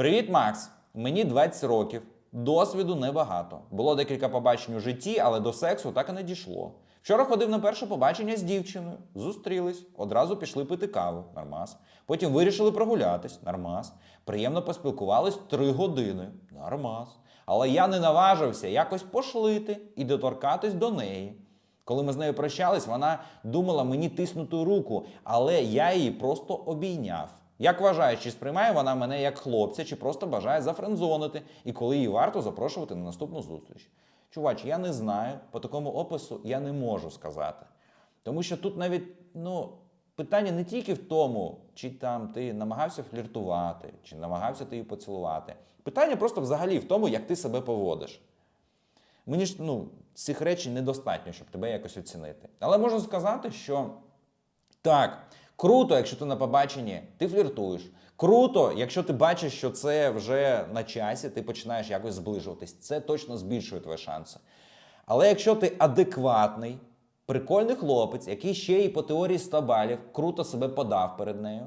Привіт, Макс! Мені 20 років. Досвіду небагато. Було декілька побачень у житті, але до сексу так і не дійшло. Вчора ходив на перше побачення з дівчиною. Зустрілись, одразу пішли пити каву. Нормас. Потім вирішили прогулятись. Нормас. Приємно поспілкувались три години. Нормас. Але я не наважився якось пошлити і доторкатись до неї. Коли ми з нею прощались, вона думала мені тиснути руку, але я її просто обійняв. Як вважаєш, чи сприймає вона мене як хлопця, чи просто бажає зафрендзонити, і коли її варто запрошувати на наступну зустріч? Чувач, я не знаю, по такому опису я не можу сказати. Тому що тут навіть ну, питання не тільки в тому, чи там ти намагався фліртувати, чи намагався ти її поцілувати. Питання просто взагалі в тому, як ти себе поводиш. Мені ж ну, цих речей недостатньо, щоб тебе якось оцінити. Але можу сказати, що так, круто, якщо ти на побаченні, ти фліртуєш. Круто, якщо ти бачиш, що це вже на часі, ти починаєш якось зближуватись. Це точно збільшує твої шанси. Але якщо ти адекватний, прикольний хлопець, який ще і по теорії 100 балів круто себе подав перед нею,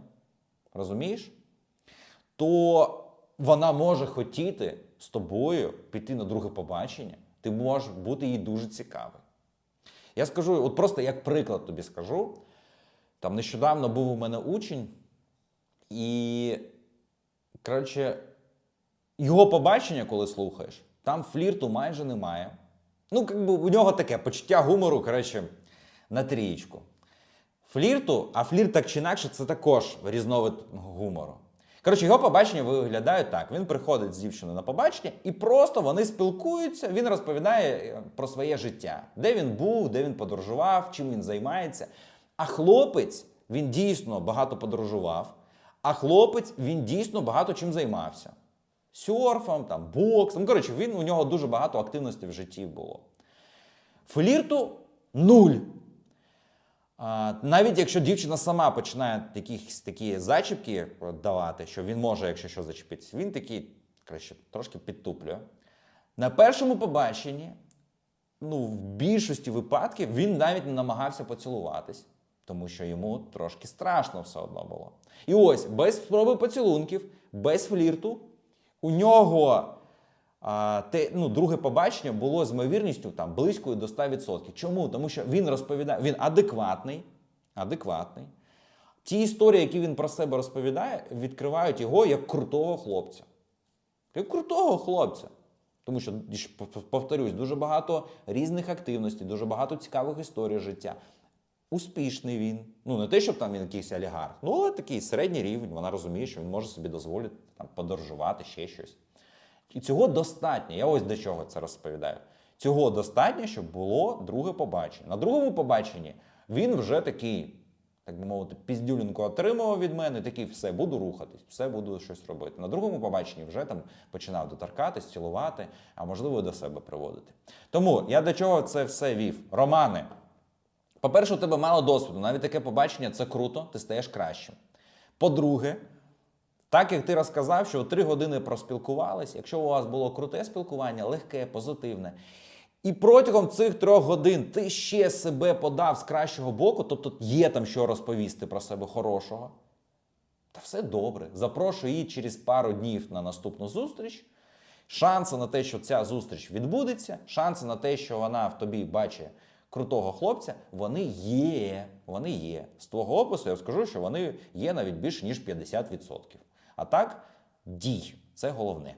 розумієш? то вона може хотіти з тобою піти на друге побачення. Ти можеш бути їй дуже цікавий. Я скажу, от просто як приклад тобі скажу. Там нещодавно був у мене учень, і, коротше, його побачення, коли слухаєш, там флірту майже немає. Ну, як би у нього таке почуття гумору, коротше, на трієчку. Флірту, а флірт так чи інакше, це також різновид гумору. Коротше, його побачення виглядають так: він приходить з дівчиною на побачення, і просто вони спілкуються. Він розповідає е, про своє життя, де він був, де він подорожував, чим він займається. А хлопець він дійсно багато подорожував, а хлопець він дійсно багато чим займався. Сьорфом, там, боксом. Коротше, він, у нього дуже багато активності в житті було. Флірту нуль. А, навіть якщо дівчина сама починає якісь такі зачіпки давати, що він може, якщо що, зачепитися, він такий, краще, трошки підтуплює. На першому побаченні, ну, в більшості випадків, він навіть не намагався поцілуватись, тому що йому трошки страшно все одно було. І ось, без спроби поцілунків, без флірту, у нього а, те, ну, друге побачення було з ймовірністю там, близькою до 100%. Чому? Тому що він розповідає, він адекватний, адекватний. Ті історії, які він про себе розповідає, відкривають його як крутого хлопця. Як крутого хлопця. Тому що, повторюсь, дуже багато різних активностей, дуже багато цікавих історій життя. Успішний він. Ну, не те, щоб там він якийсь олігарх, ну, але такий середній рівень. Вона розуміє, що він може собі дозволити там, подорожувати, ще щось. І цього достатньо. Я ось до чого це розповідаю. Цього достатньо, щоб було друге побачення. На другому побаченні він вже такий, так би мовити, піздюлінку отримував від мене, такий, все, буду рухатись, все буду щось робити. На другому побаченні вже там починав доторкатись, цілувати, а можливо, до себе приводити. Тому я до чого це все вів? Романе. По-перше, у тебе мало досвіду. Навіть таке побачення це круто, ти стаєш кращим. По-друге, так як ти розказав, що три години проспілкувались, якщо у вас було круте спілкування, легке, позитивне, і протягом цих трьох годин ти ще себе подав з кращого боку, тобто є там що розповісти про себе хорошого, та все добре. Запрошую її через пару днів на наступну зустріч. Шанси на те, що ця зустріч відбудеться, шанси на те, що вона в тобі бачить крутого хлопця, вони є. Вони є. З твого опису я скажу, що вони є навіть більше ніж 50%. А так, дій це головне.